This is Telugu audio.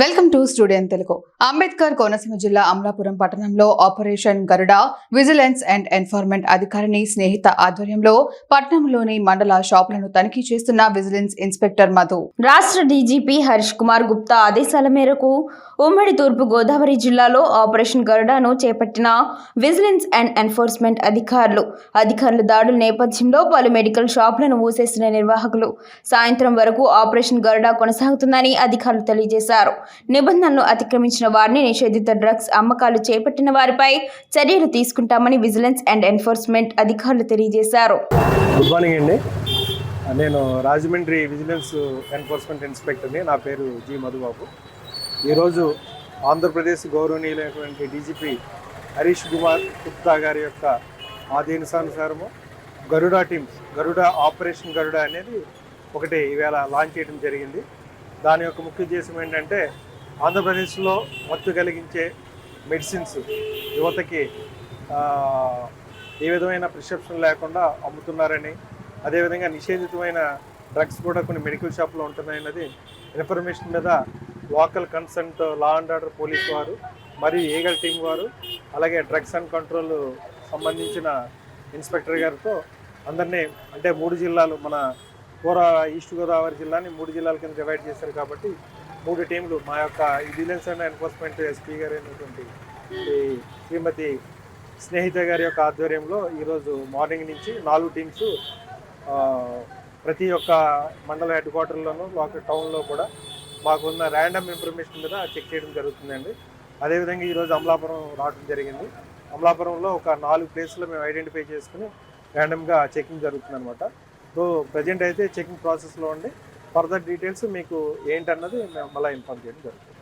Welcome to student Telugu. Ambedkar Konaseema జిల్లా అమలాపురం పట్టణంలో operation Garuda vigilance and enforcement అధికారిని స్నేహిత ఆధ్వర్యంలో పట్టణంలోని మండల షాపులను తనిఖీ చేస్తున్న విజిలెన్స్ ఇన్స్పెక్టర్ మధు. రాష్ట్ర డీజీపీ హరీష్ కుమార్ గుప్తా ఆదేశాల మేరకు ఉమ్మడి తూర్పు గోదావరి జిల్లాలో ఆపరేషన్ గరుడాను చేపట్టిన విజిలెన్స్ అండ్ ఎన్ఫోర్స్మెంట్ అధికారులు అధికారుల దాడుల నేపథ్యంలో పలు మెడికల్ షాపులను మూసేసిన నిర్వాహకులు. సాయంత్రం వరకు ఆపరేషన్ గరుడ కొనసాగుతుందని అధికారులు తెలియజేశారు. నిబంధనలు అతిక్రమించిన వారిని నిషేధిత డ్రగ్స్ అమ్మకాలు చేపట్టిన వారిపై చర్యలు తీసుకుంటామని విజిలెన్స్ అండ్ ఎన్ఫోర్స్మెంట్ అధికారులు తెలియజేశారు. గుడ్ మార్నింగ్ అండి. నేను రాజమండ్రి విజిలెన్స్ ఎన్ఫోర్స్మెంట్ ఇన్స్పెక్టర్ని నా పేరు జి మధుబాబు. ఈరోజు ఆంధ్రప్రదేశ్ గౌరవనీయులైనటువంటి డీజీపీ హరీష్ కుమార్ గుప్తా గారి యొక్క ఆదేశానుసారము గరుడా టీమ్స్ గరుడా ఆపరేషన్ గరుడా అనేది ఒకటి ఈవేళ లాంచ్ చేయడం జరిగింది. దాని యొక్క ముఖ్య ఉద్దేశం ఏంటంటే ఆంధ్రప్రదేశ్లో మత్తు కలిగించే మెడిసిన్స్ యువతకి ఏ విధమైన ప్రిస్క్రిప్షన్ లేకుండా అమ్ముతున్నారని అదేవిధంగా నిషేధితమైన డ్రగ్స్ కూడా కొన్ని మెడికల్ షాప్లో ఉంటున్నాయన్నది ఇన్ఫర్మేషన్ మీద local consult law and order police వారు మరియు ఏగల్ టీం వారు అలాగే డ్రగ్స్ అండ్ కంట్రోల్ సంబంధించిన ఇన్స్పెక్టర్ గారితో అందరినీ అంటే మూడు జిల్లాలు మన పూర్వ ఈస్ట్ గోదావరి జిల్లాని మూడు జిల్లాల కింద డివైడ్ చేశారు కాబట్టి మూడు టీంలు మా యొక్క విజిలెన్స్ అండ్ ఎన్ఫోర్స్మెంట్ ఎస్పీ గారు అయినటువంటి శ్రీమతి స్నేహిత గారి యొక్క ఆధ్వర్యంలో ఈరోజు మార్నింగ్ నుంచి నాలుగు టీమ్స్ ప్రతి ఒక్క మండల హెడ్ క్వార్టర్లోనూ లోకల్ టౌన్లో కూడా మాకున్న ర్యాండమ్ ఇన్ఫర్మేషన్ మీద చెక్ చేయడం జరుగుతుందండి. అదేవిధంగా ఈరోజు అమలాపురం రావడం జరిగింది. అమలాపురంలో ఒక నాలుగు ప్లేస్లో మేము ఐడెంటిఫై చేసుకుని ర్యాండమ్గా చెకింగ్ జరుగుతుంది అనమాట సో ప్రజెంట్ అయితే చెకింగ్ ప్రాసెస్లో ఉండి ఫర్దర్ డీటెయిల్స్ మీకు ఏంటన్నది మేము మళ్ళీ ఇన్ఫార్మ్ చేయడం జరుగుతుంది.